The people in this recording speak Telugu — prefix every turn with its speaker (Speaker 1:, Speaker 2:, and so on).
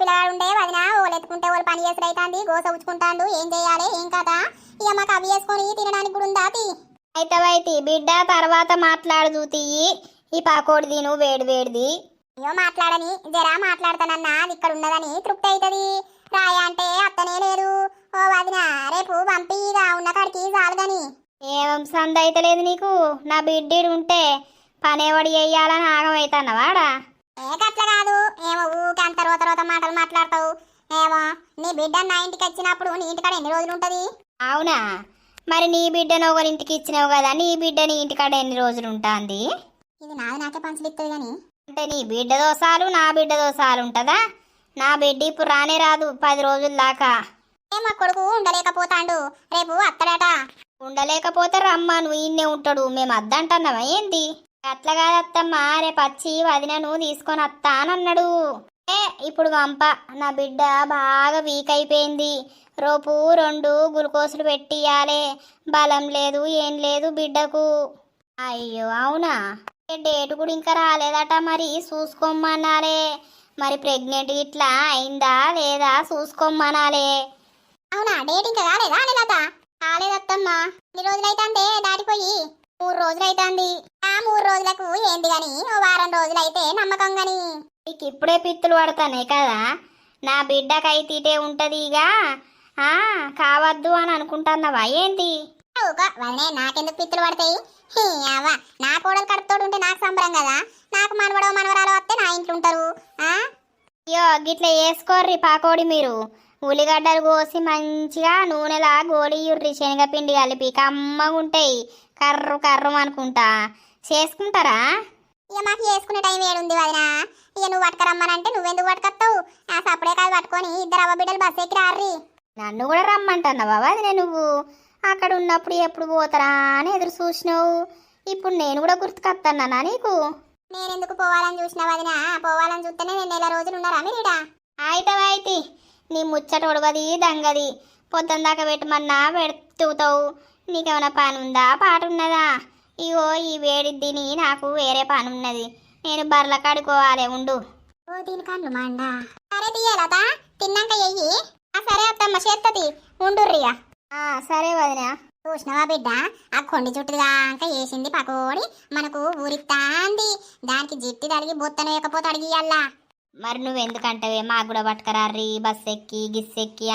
Speaker 1: పిల్లగాడు ఉండే వదిన ఓళ్ళు ఎత్తుకుంటే వాళ్ళు పని చేసుడు అవుతుంది గోస ఉచ్చుకుంటాడు ఏం చేయాలి ఏం కదా ఇక మాకు అవి వేసుకొని తినడానికి కూడా ఉందా
Speaker 2: అయితవైతి బిడ్డ తర్వాత మాట్లాడదు తీయి ఈ పాకోడి తిను వేడి వేడిది.
Speaker 1: అయ్యో మాట్లాడని జరా మాట్లాడతానన్నా అది ఇక్కడ ఉన్నదని తృప్తి అవుతుంది రాయ అంటే అత్తనే లేదు. ఓ వదిన రేపు పంపి ఇక ఉన్న కాడికి చాలు గాని
Speaker 2: ఏం సంద అయితలేదు నీకు? నా బిడ్డీడు ఉంటే పనేవాడు చెయ్యాలని ఆగమవుతాన్న వాడా
Speaker 1: అంత రోత రోత మాటలు మాట్లాడతావు? ఏమో నీ బిడ్డ నా ఇంటికి వచ్చినప్పుడు నీ ఇంటికాడ ఎన్ని రోజులు ఉంటది?
Speaker 2: అవునా? మరి నీ బిడ్డను ఒకరి ఇంటికి ఇచ్చినావు కదా నీ బిడ్డ నీ ఇంటికాడ ఎన్ని రోజులు ఉంటుంది?
Speaker 1: ఇది నాది నాకే పంచులు ఇస్తుంది గాని.
Speaker 2: అంటే నీ బిడ్డ దోసాలు నా బిడ్డ దోసాలు ఉంటుందా? నా బిడ్డ ఇప్పుడు రానే రాదు పది రోజుల దాకా.
Speaker 1: ఏ మా కొడుకు ఉండలేకపోతాండు. రేపు అత్తడట.
Speaker 2: ఉండలేకపోతే రమ్మను ఈయన్నే ఉంటాడు. మేము అద్దంటున్నావా ఏంది? అట్లా కాదత్తమ్మా రేపు వచ్చి వదినను తీసుకొని వస్తా అని అన్నాడు. ఇప్పుడు పంప నా బిడ్డ బాగా వీక్ అయిపోయింది. రోపు రెండు గ్లూకోజ్లు పెట్టియాలే బలం లేదు ఏం లేదు బిడ్డకు. అయ్యో అవునా? డేట్ కూడా ఇంకా రాలేదట మరి చూసుకోమనాలే మరి ప్రెగ్నెంట్ ఇట్లా అయిందా లేదా చూసుకోమనాలే
Speaker 1: అవునా డేట్ ఇంకా కాలేదా లత కాలేదత్తమ్మా ఎన్ని రోజులైతే దాటిపోయి. మూడు రోజులైతుంది. ఆ మూడు రోజులకు ఏంది గాని ఓ వారం రోజులైతే నమ్మకం గాని.
Speaker 2: నీకు ఇప్పుడే పిత్తులు పడతానే కదా? నా బిడ్డకైతే ఇటే ఉంటది ఇక ఆ, కావద్దు అని అనుకుంటున్నావా? ఏంటి?
Speaker 1: వదినే నాకెందుకు పిత్తులు పడతాయి? హీ, అవ్వ నా కోడలు కడుపుతోడు ఉంటే నాకు సంబరం కదా? నాకు మనవడో మనవరాలు వస్తే నా ఇంట్లో ఉంటారు ఆ?
Speaker 2: అయ్యో గిట్ల వేసుకోర్రి పాకోడి మీరు. ఉల్లిగడ్డలు కోసి మంచిగా నూనెలా గోలియుర్రి శనగపిండి కలిపి కమ్మగా ఉంటాయి కర్రు కర్రు అనుకుంటా. చేసుకుంటారా?
Speaker 1: ఇక మాకు చేసుకునే టైం ఏడుంది వదిన. ఇక నువ్వు పట్టుకరమ్మనంటే నువ్వెందుకు పట్టుకొస్తావు? ఆ సప్పుడే కాదు పట్టుకొని ఇద్దరు అవ్వ బిడ్డలు బస్ ఎక్కి రారి
Speaker 2: నన్ను కూడా రమ్మంటున్నావా వదినే నువ్వు? అక్కడ ఉన్నప్పుడు ఎప్పుడు పోతారా అని ఎదురు చూసినావు. ఇప్పుడు నేను కూడా గుర్తుకొస్తానా నీకు?
Speaker 1: నేనెందుకు పోవాలని చూసిన వదిన? పోవాలని చూస్తేనే నేను నెల రోజులు ఉన్నారా మీరీడా?
Speaker 2: అయితే. నీ ముచ్చట ఉడగది దంగది. పొద్దున దాకా పెట్టమన్నా పెడుతావు నీకేమైనా పని ఉందా పాట ఉన్నదా ఇగో ఈ వేడి తిని నాకు వేరే పని ఉన్నది నేను బర్ల కాడుకోవాలి ఉండు.
Speaker 1: ఓ దీని కళ్ళు మండ. సరే తిన్నాక ఎయ్యి. సరే అత్తమ్మ చేత్తది ఉండుర్రిగా
Speaker 2: ఆ, సరే వదినా.
Speaker 1: చూసినవా బిడ్డ? ఆ కొండి చుట్టూ దాకా వేసింది పకోడి. మనకు ఊరిస్తాంది దానికి జిట్టి తడిగి బొత్తను వేయకపోతే అడిగియల్లా
Speaker 2: మరి నువ్వెందుకంటవే మాకు కూడా పట్టుకరారి బస్ ఎక్కి గిస్ ఎక్కి అని